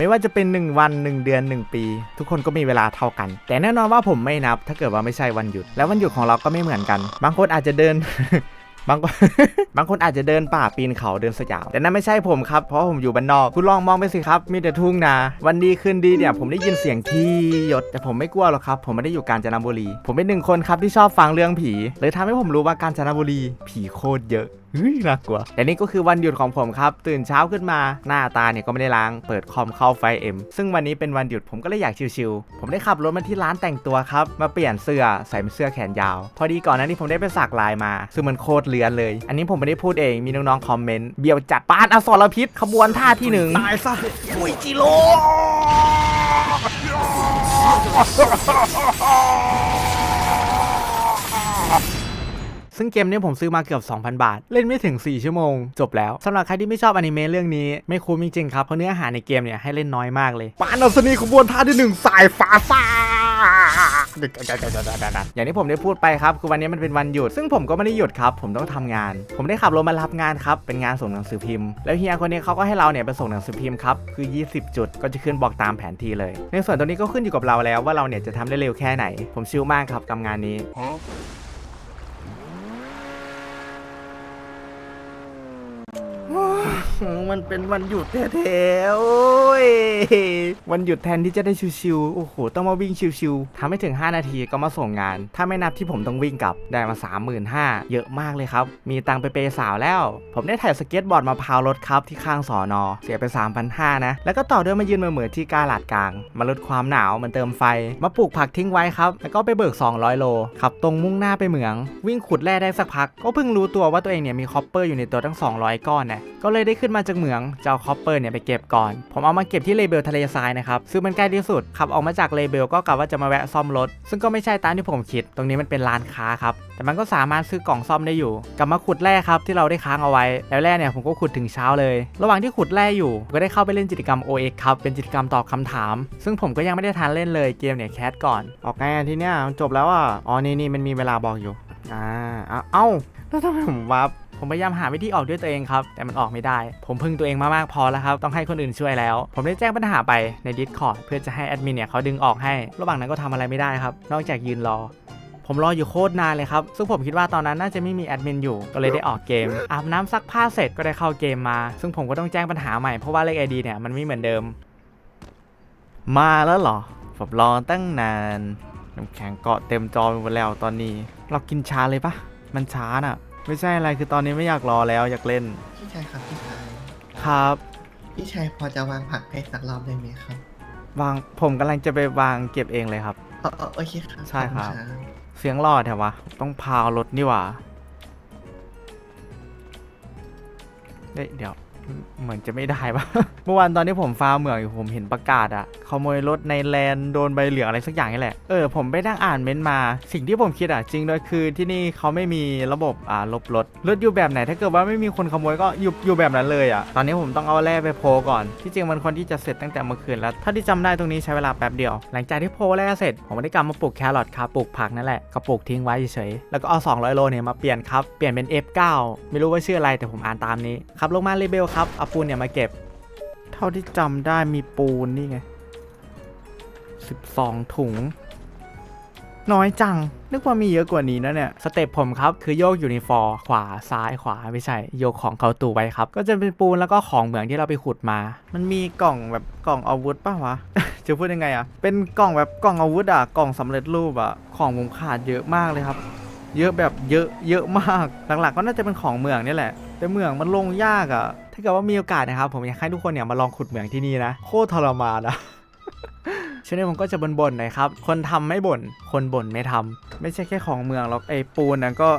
ไม่ว่าจะเป็น 1 วัน 1 เดือน 1 ปี ทุกคนก็มีเวลาเท่ากัน แต่แน่นอนว่าผมไม่นับ ถ้าเกิดว่าไม่ใช่วันหยุด แล้ววันหยุดของเราก็ไม่เหมือนกัน บางคนอาจจะเดินบางคนบางคนอาจจะเดินป่าปีนเขาเดินสยามแต่นั่นไม่ใช่ผมครับ เพราะผมอยู่บ้านนอก คุณลองมองไปสิครับ มีแต่ทุ่งนา วันดีคืนดีเนี่ยผมได้ยินเสียงที่หยด แต่ผมไม่กลัวหรอกครับ ผมไม่ได้อยู่กาญจนบุรี ผมเป็นหนึ่งคนครับที่ชอบฟังเรื่องผี เลยทำให้ผมรู้ว่า กาญจนบุรีผีโคตรเยอะ เฮ้ยน่ากลัวแต่นี่ก็คือวันหยุดของผมครับ ตื่นเช้าขึ้นมาหน้าตาเนี่ยก็ไม่ได้ล้าง เปิดคอมเข้าไฟเอ็มซึ่งวันนี้เป็นวันหยุดผมก็เลยอยากชิลๆผมได้ขับรถมาที่ร้านแต่งตัวครับ มาเปลี่ยนเสื้อใส่เป็นเสื้อแขนยาว พอดีก่อนหน้านี้ผมได้ไปสักลายมาซึ่งมันโคตรเลือนเลย อันนี้ผมไม่ได้พูดเองมีน้องๆคอมเมนต์เบียวจัดปานอสรพิษขบวนท่าที่หนึ่งตายซะฟุยจิโร่ ซึ่งเกมนี้ผมซื้อมาเกือบ 2,000 บาท เล่นไม่ถึง 4 ชั่วโมง จบแล้วสำหรับใครที่ไม่ชอบอนิเมะเรื่องนี้ไม่คุ้มจริงๆครับเพราะเนื้อหาในเกมเนี่ยให้เล่นน้อยมากเลยปานอัศนีขบวนท่าที่หนึ่งสายฟ้าซ่าอย่างที่ผมได้พูดไปครับคือวันนี้มันเป็นวันหยุด ซึ่งผมก็ไม่ได้หยุดครับ ผมต้องทำงาน ผมได้ขับรถมารับงานครับเป็นงานส่งหนังสือพิมพ์แล้วเฮียคนนี้เขาก็ให้เราเนี่ยไปส่งหนังสือพิมพ์ครับคือ 20 จุดก็จะขึ้นบอกตามแผนที่เลย ในส่วนตรงนี้ก็ขึ้นอยู่กับเราแล้วว่าเราเนี่ยจะทำได้เร็วแค่ไหน ผมชิลมากครับกับงานนี้ มันเป็นวันหยุดแท้ๆโอ้ยวันหยุดแทนที่จะได้ชิวๆโอ้โหต้องมาวิ่งชิวๆทำให้ถึง 5 นาทีก็มาส่งงาน ถ้าไม่นับที่ผมต้องวิ่งกลับได้มา 35,000 เยอะมากเลยครับ มีตังไปเปย์สาวแล้ว ผมได้ถ่ายสเก็ตบอร์ดมาพาวรถครับที่ข้างสอนอเสียไป 3,500 นะ แล้วก็ต่อด้วยมายืนเหมือที่กาลาดกลาง มาลดความหนาวมันเติมไฟ มาปลูกผักทิ้งไว้ครับ แล้วก็ไปเบิก 200 โลขับตรงมุ่งหน้าไปเหมือง วิ่งขุดแร่ได้สักพัก ก็เพิ่งรู้ตัวว่าตัวเองเนี่ยมีคอปเปอร์อยู่ในตัวทั้ง 200 ก้อนนะก็เลยได้ขึ้นมาจากเหมืองจะเอาคอปเปอร์เนี่ยไปเก็บก่อน ผมเอามาเก็บที่เลเบลทะเลทรายนะครับซึ่งมันใกล้ที่สุดขับออกมาจากเลเบลก็กะว่าจะมาแวะซ่อมรถ ซึ่งก็ไม่ใช่ตามที่ผมคิด ตรงนี้มันเป็นร้านค้าครับแต่มันก็สามารถซื้อกล่องซ่อมได้อยู่ กลับมาขุดแร่ครับที่เราได้ค้างเอาไว้ แล้วแร่เนี่ยผมก็ขุดถึงเช้าเลย ระหว่างที่ขุดแร่อยู่ก็ได้เข้าไปเล่นกิจกรรม OX ครับเป็นกิจกรรมตอบคำถาม ซึ่งผมก็ยังไม่ได้ทันเล่นเลยเกมเนี่ยแคสก่อน ออกไงานที่เนี่ยจบแล้วอะอ๋อนี่นี่มันมีเวลาบอกอยู่อ่าเอ้าแล้วทำไมผมวับ ผมพยายามหาวิธีออกด้วยตัวเองครับ แต่มันออกไม่ได้ ผมพึ่งตัวเองมามากพอแล้วครับ ต้องให้คนอื่นช่วยแล้ว ผมได้แจ้งปัญหาไปใน Discord เพื่อจะให้แอดมินเนี่ยเขาดึงออกให้ ระหว่างนั้นก็ทำอะไรไม่ได้ครับ นอกจากยืนรอผมรออยู่โคตรนานเลยครับ ซึ่งผมคิดว่าตอนนั้นน่าจะไม่มีแอดมินอยู่ ก็เลยได้ออกเกม อาบน้ำซักผ้าเสร็จก็ได้เข้าเกมมา ซึ่งผมก็ต้องแจ้งปัญหาใหม่ เพราะว่าเลข ID เนี่ยมันไม่เหมือนเดิม มาแล้วเหรอ ผมรอตั้งนาน น้ำแข็งเกาะเต็มจอไปหมดแล้วตอนนี้ เรากินช้าเลยปะมันช้าน่ะ ไม่ใช่อะไรคือตอนนี้ไม่อยากรอแล้วอยากเล่น พี่ชายครับพี่ชายครับ พี่ชายพอจะวางผักให้สักรอบได้ไหมครับวางผมกำลังจะไปวางเก็บเองเลยครับอ๋ออ๋อโอเคครับใช่ครับ ขอณเสียงรอดแถววะ ต้องพาวรถนี่หว่าเฮ้ยเดี๋ยว เหมือนจะไม่ได้ปะ เมื่อวานตอนที่ผมฟาร์มเหมืองอยู่ผมเห็นประกาศอะขโมยรถในแลนด์โดนใบเหลืองอะไรสักอย่างนี่แหละ เออผมไปนั่งอ่านเม้นต์มา สิ่งที่ผมคิดอะจริงเลยคือที่นี่เขาไม่มีระบบอ่าลบรถรถอยู่แบบไหนถ้าเกิดว่าไม่มีคนขโมยก็อยู่อยู่แบบนั้นเลยอะตอนนี้ผมต้องเอาแร่ไปโพลก่อนที่จริงมันคนที่จะเสร็จตั้งแต่เมื่อคืนแล้วถ้าที่จำได้ตรงนี้ใช้เวลาแป๊บเดียว หลังจากที่โพลแร่เสร็จผมได้กลับมาปลูกแครอทครับปลูกผักนั่นแหละก็ปลูกทิ้งไว้เฉยๆแล้วก็เอา200โลเนี่ยมาเปลี่ยนครับเปลี่ยนเป็น F9 ไม่รู้ว่าชื่ออะไรแต่ผมอ่านตามนี้ครับลงมาเลเบลครับเอาปูนเนี่ยมาเก็บ เท่าที่จำได้มีปูนนี่ไง12ถุง น้อยจัง นึกว่ามีเยอะกว่านี้นะเนี่ย สเต็ปผมครับ คือโยกอยู่ในฟอร์ขวาซ้ายขวาไม่ใช่ โยกของเขาตูไว้ครับ ก็จะเป็นปูนแล้วก็ของเหมืองที่เราไปขุดมา มันมีกล่องแบบกล่องอาวุธป่ะวะ จะพูดยังไงอะเป็นกล่องแบบกล่องอาวุธอะกล่องสำเร็จรูปอะของผมขาดเยอะมากเลยครับ เยอะแบบเยอะเยอะมาก หลักๆ ก็น่าจะเป็นของเหมืองนี่แหละ แต่เหมืองมันลงยากอะถ้าเกิดว่ามีโอกาสนะครับ ผมอยากให้ทุกคนเนี่ยมาลองขุดเหมืองที่นี่นะ โคตรทรมานอะช่วงนี้ผมก็จะบ่นๆหน่อยครับ คนทำไม่บ่น คนบ่นไม่ทำไม่ใช่แค่ของเมืองหรอกไอ้ปูนนะก็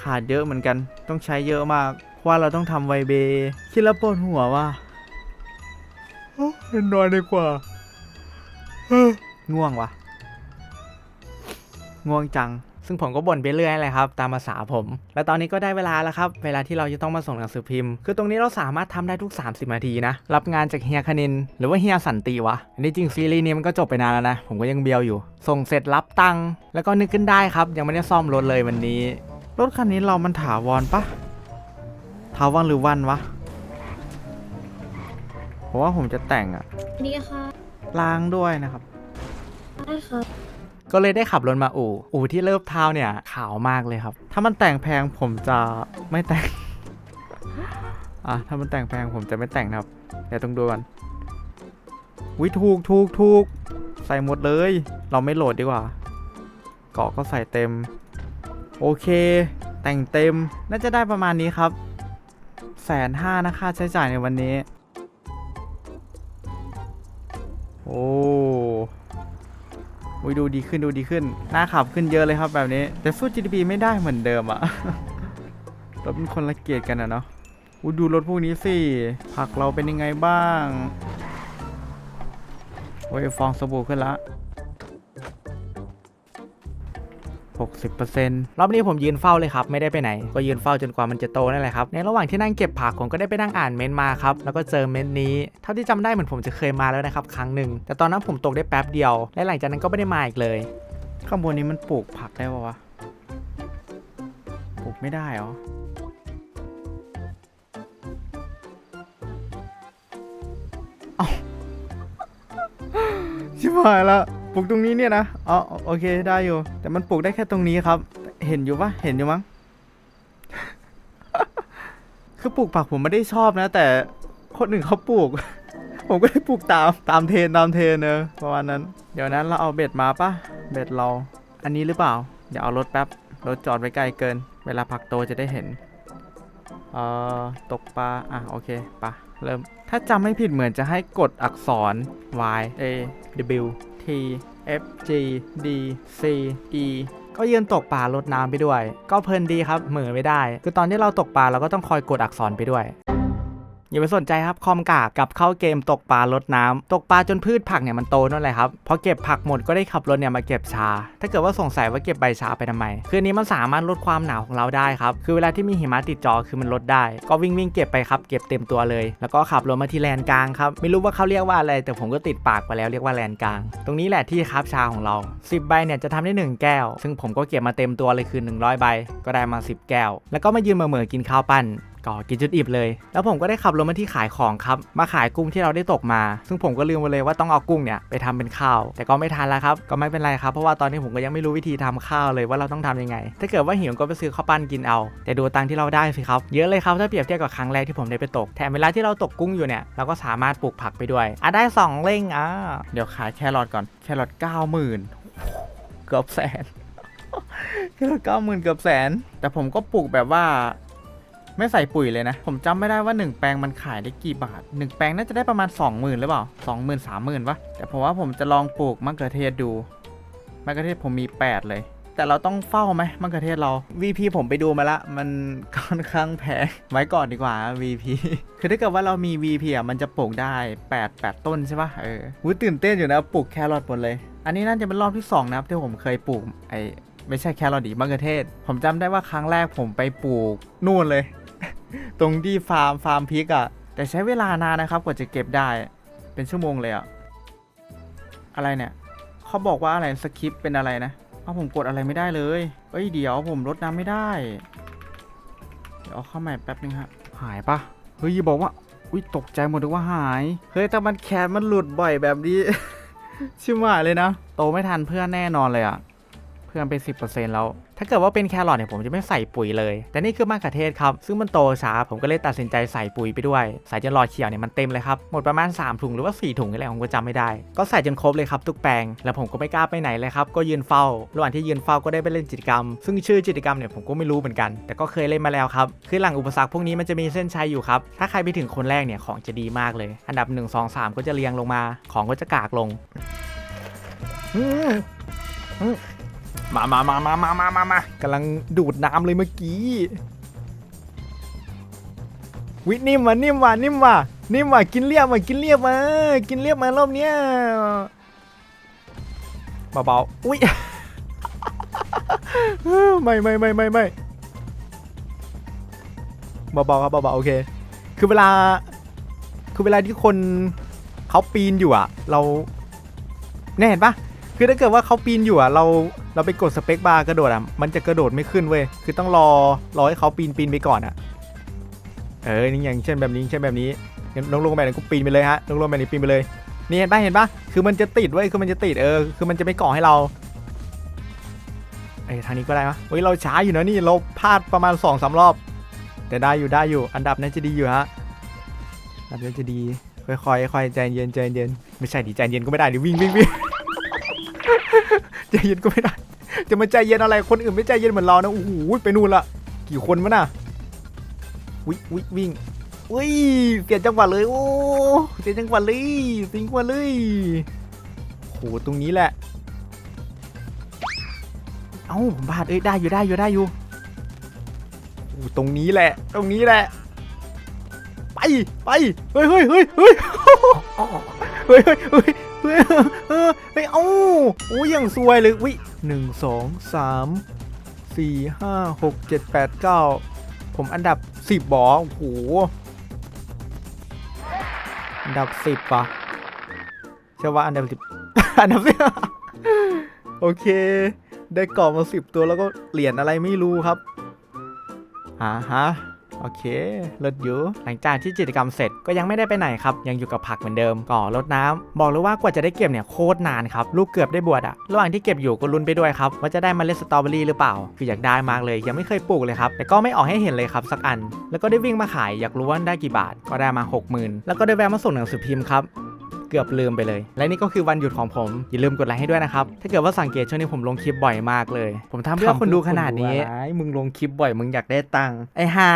ขาดเยอะเหมือนกัน ต้องใช้เยอะมากเพราะว่าเราต้องทำไวเบคิดแล้วปวดหัวว่ะโอ้ยนอนดีกว่าง่วงวะง่วงจัง ซึ่งผมก็บ่นไปเรื่อยเลยครับตามภาษาผม และตอนนี้ก็ได้เวลาแล้วครับ เวลาที่เราจะต้องมาส่งหนังสือพิมพ์ คือตรงนี้เราสามารถทำได้ทุก 30นาทีนะ รับงานจากเฮียคณิน หรือว่าเฮียสันติวะอันนี้จริงซีรีส์นี้มันก็จบไปนานแล้วนะ ผมก็ยังเบียวอยู่ ส่งเสร็จรับตังค์แล้วก็นึกขึ้นได้ครับ ยังไม่ได้ซ่อมรถเลยวันนี้ รถคันนี้เรามันถาวรปะถาวรหรือวันวะผราะว่าผมจะแต่งอะดีค่ะล้างด้วยนะครับได้ค่ะ ก็เลยได้ขับรถมาอู่ อู่ที่เลิฟทาเนี่ยขาวมากเลยครับ ถ้ามันแต่งแพงผมจะไม่แต่ง อะถ้ามันแต่งแพงผมจะไม่แต่งนะครับ เดี๋ยวต้องดูกันวิถูกถูกถูกใส่หมดเลย เราไม่โหลดดีกว่า เกาะก็ใส่เต็ม โอเค แต่งเต็ม น่าจะได้ประมาณนี้ครับ แสนห้านะค่าใช้จ่ายในวันนี้ โอ้ อุ้ยดูดีขึ้นดูดีขึ้น หน้าขับขึ้นเยอะเลยครับแบบนี้ แต่สู้ GDP ไม่ได้เหมือนเดิมอะรถเป็นคนละเกียดกันอะเนาะอุ้ยดูรถพวกนี้สิผักเราเป็นยังไงบ้าง โอ้ยฟองสบู่ขึ้นละ 60%รอบนี้ผมยืนเฝ้าเลยครับ ไม่ได้ไปไหน ก็ยืนเฝ้าจนกว่ามันจะโตนั่นแหละครับ ในระหว่างที่นั่งเก็บผักผมก็ได้ไปนั่งอ่านเม้นต์มาครับ แล้วก็เจอเม้นต์นี้ เท่าที่จำได้เหมือนผมจะเคยมาแล้วนะครับ ครั้งหนึ่ง แต่ตอนนั้นผมตกได้แป๊บเดียว และหลังจากนั้นก็ไม่ได้มาอีกเลย ข้างบนนี้มันปลูกผักได้ปะวะ ปลูกไม่ได้เหรอเอาชิบหายละ ปลูกตรงนี้เนี่ยนะอ๋อโอเคได้อยู่ แต่มันปลูกได้แค่ตรงนี้ครับ เห็นอยู่ปะเห็นอยู่มั้ง คือปลูกผักผมไม่ได้ชอบนะ แต่คนอื่นเขาปลูก ผมก็ได้ปลูกตามตามเทรนตามเทรนเนอะประมาณนั้น เดี๋ยวนั้นเราเอาเบ็ดมาปะเบ็ดเรา อันนี้หรือเปล่า เดี๋ยวเอารถแป๊บ รถจอดไว้ไกลเกิน เวลาผักโตจะได้เห็นเอ่อตกปลา อะโอเคปะเริ่ม ถ้าจำไม่ผิดเหมือนจะให้กดอักษร Y A W F G D C E ก็ยืนตกปลาลดน้ำไปด้วย ก็เพลินดีครับเหมือไม่ได้ คือตอนที่เราตกปลาเราก็ต้องคอยกดอักษรไปด้วย อย่าไปสนใจครับคอมกากกลับเข้าเกมตกปลาลดน้ำตกปลาจนพืชผักเนี่ยมันโตนั่นแหละครับพอเก็บผักหมดก็ได้ขับรถเนี่ยมาเก็บชา ถ้าเกิดว่าสงสัยว่าเก็บใบชาไปทำไม คืนนี้มันสามารถลดความหนาวของเราได้ครับคือเวลาที่มีหิมะติดจอคือมันลดได้ ก็วิ่งวิ่งเก็บไปครับเก็บเต็มตัวเลย แล้วก็ขับรถมาที่แลนกลางครับไม่รู้ว่าเขาเรียกว่าอะไร แต่ผมก็ติดปากไปแล้วเรียกว่าแลนกลาง ตรงนี้แหละที่ครับชาของเรา 10 ใบเนี่ยจะทำได้ 1 แก้ว ซึ่งผมก็เก็บมาเต็มตัวเลยคือ 100 ใบ ก็ได้มา 10 แก้ว แล้วก็มายืนเหม่อๆกินข้าวปั้น ก็กินจนอิ่มเลย แล้วผมก็ได้ขับรถมาที่ขายของครับ มาขายกุ้งที่เราได้ตกมา ซึ่งผมก็ลืมไปเลยว่าต้องเอากุ้งเนี่ยไปทำเป็นข้าว แต่ก็ไม่ทันแล้วครับ ก็ไม่เป็นไรครับ เพราะว่าตอนนี้ผมก็ยังไม่รู้วิธีทำข้าวเลยว่าเราต้องทำยังไง ถ้าเกิดว่าหิวก็ไปซื้อข้าวปั้นกินเอา แต่ดูตังที่เราได้สิครับ เยอะเลยครับ ถ้าเปรียบเทียบกับครั้งแรกที่ผมได้ไปตก แถมเวลาที่เราตกกุ้งอยู่เนี่ย เราก็สามารถปลูกผักไปด้วย อะได้สองเล่งอะ เดี๋ยวขายแครอทก่อน แครอทเก้าหมื่นเกือบแสนแครอทเก้าหมื่นเกือบแสน แต่ผมก็ปลูกแบบว่า ไม่ใส่ปุ๋ยเลยนะ ผมจำไม่ได้ว่า 1 แปลงมันขายได้กี่บาท 1 แปลงน่าจะได้ประมาณ 20,000หรือเปล่า20,000 30,000ปะแต่ผมว่าผมจะลองปลูกมะเขือเทศดูมะเขือเทศผมมี 8 เลย แต่เราต้องเฝ้าไหมมะเขือเทศเรา VP ผมไปดูมาละ มันค่อนข้างแพงไว้ก่อนดีกว่า VP คือถ้าเกิดว่าเรามี VP อะมันจะปลูกได้ 8 8 ต้นใช่ปะเออหูตื่นเต้นอยู่นะปลูกแครอทหมดเลย อันนี้น่าจะเป็นรอบที่2นะครับที่ผมเคยปลูกไอไม่ใช่แครอทดิมะเขือเทศ ผมจำได้ว่าครั้งแรกผมไปปลูกนู่นเลย ตรงที่ฟาร์มฟาร์มพริกอะ่ะ แต่ใช้เวลานานนะครับกว่าจะเก็บได้ เป็นชั่วโมงเลยอะ่ะ อะไรเนี่ยเขาบอกว่าอะไรสคริปเป็นอะไรนะเอาผมกดอะไรไม่ได้เลย เอ้ยเดี๋ยวผมลดน้ำไม่ได้ เดี๋ยวเอาเข้าใหม่แป๊บนึงฮะหายปะเฮ้ยบอกว่า อุ้ยตกใจหมดเลยว่าหาย เฮ้ยแต่มันแคสมันหลุดบ่อยแบบนี้ ชิบหายเลยนะ โตไม่ทันเพื่อนแน่นอนเลยอะ่ะ เพื่อนไป10%แล้ว ถ้าเกิดว่าเป็นแครอทเนี่ยผมจะไม่ใส่ปุ๋ยเลย แต่นี่คือมะเขือเทศครับ ซึ่งมันโตช้าผมก็เลยตัดสินใจใส่ปุ๋ยไปด้วย ใส่จนหลอดเขียวเนี่ยมันเต็มเลยครับ หมดประมาณ 3 ถุงหรือว่า 4 ถุงนี่แหละผมก็จำไม่ได้ ก็ใส่จนครบเลยครับทุกแปลง แล้วผมก็ไม่กล้าไปไหนเลยครับ ก็ยืนเฝ้า ระหว่างที่ยืนเฝ้าก็ได้ไปเล่นกิจกรรม ซึ่งชื่อกิจกรรมเนี่ยผมก็ไม่รู้เหมือนกัน แต่ก็เคยเล่นมาแล้วครับ คือหลังอุปสรรคพวกนี้มันจะมีเส้นชัยอยู่ครับ ถ้าใครไปถึงคนแรกเนี่ยของจะดีมากเลย อันดับ 1 2 3 ก็จะเรียงลงมา ของก็จะกากลงอื มามามามามามามามากำลังดูดน้ำเลยเมื่อกี้ วินิ่มว่ะนิ่มว่ะนิ่มว่ะนิ่มว่ะกินเรียบว่ะกินเรียบมา กินเรียบมารอบเนี้ยเบาๆ อุ้ยไม่ไม่ไม่ไม่ไม่เบาๆครับเบาๆโอเค คือเวลา คือเวลาที่คนเขาปีนอยู่อะเราแน่เห็นปะ คือถ้าเกิดว่าเขาปีนอยู่อะเราเราไปกดสเปคบาร์กระโดดอะมันจะกระโดดไม่ขึ้นเว้ยคือต้องรอรอให้เขาปีนปีนไปก่อนอะเออนี่อย่างเช่นแบบนี้เช่นแบบนี้งั้นน้องลงไปไหนกูปีนไปเลยฮะน้องลงไปไหนปีนไปเลยนี่เห็นปะเห็นปะคือมันจะติดเว้ยคือมันจะติดเออคือมันจะไม่ก่อให้เราเอ้ทางนี้ก็ได้ปะเฮ้ยเราช้าอยู่นะนี่เราพลาดประมาณ2อสารอบ แต่ได้อยู่ได้อยู่ อันดับน่าจะดีอยู่ฮะอันดับน่าจะดีค่อยๆค่อยๆใจเย็นใจเย็นไม่ใช่ดิใจเย็นก็ไม่ได้ดิวิ่งวิ่งวิ่ง ใจเย็นก็ไม่ได้ จะมาใจเย็นอะไรคนอื่นไม่ใจเย็นเหมือนเรานะโอ้โหไปนู่นละกี่คนวะน่ะวิวิวิ่งอุ้ยเปลี่ยนจังหวะเลยโอ้เปลี่ยนจังหวะเลยสิงจังหวะเลยโหตรงนี้แหละ เอ้าผมพลาดเอ้ยได้อยู่ได้อยู่ได้อยู่โอ้ตรงนี้แหละ ตรงนี้แหละ ไปไปเฮ้ยเฮ้ยเฮ้ยเฮ้ยเฮ้ยเฮ้ยเฮ้ย เฮ้ยเออเฮ้ยเอ้าโอ้ยังซวยเลยวิหนึ่งสองสามสี่ห้าหกเจ็ดแปดเก้าผมอันดับสิบบอโอ้โหอันดับสิบปะใช่ว่าอันดับสิบอันดับสิบโอเค ได้กล่องมาสิบตัวแล้วก็เหรียญอะไรไม่รู้ครับอ่าฮะ โอเคลดอยู่หลังจากที่กิจกรรมเสร็จก็ยังไม่ได้ไปไหนครับ ยังอยู่กับผักเหมือนเดิมก่อรดน้ำบอกเลยว่ากว่าจะได้เก็บเนี่ยโคตรนานครับ ลูกเกือบได้บวชอะระหว่างที่เก็บอยู่ก็ลุ้นไปด้วยครับ ว่าจะได้มเมล็ดสตรอเบอรี่หรือเปล่า คืออยากได้มากเลยยังไม่เคยปลูกเลยครับ แต่ก็ไม่ออกให้เห็นเลยครับสักอัน แล้วก็ได้วิ่งมาขายอยากรู้ว่าได้กี่บาท ก็ได้มา 60,000 แล้วก็ได้แวะมาส่งหนังสือพิมพ์ครับ เกือบลืมไปเลย และนี่ก็คือวันหยุดของผม อย่าลืมกดไลค์ให้ด้วยนะครับ ถ้าเกิดว่าสังเกตช่วงนี้ผมลงคลิปบ่อยมากเลย ผมทำเพื่อคนดูขนาดนี้ มึงลงคลิปบ่อยมึงอยากได้ตังค์ไอ้ห่า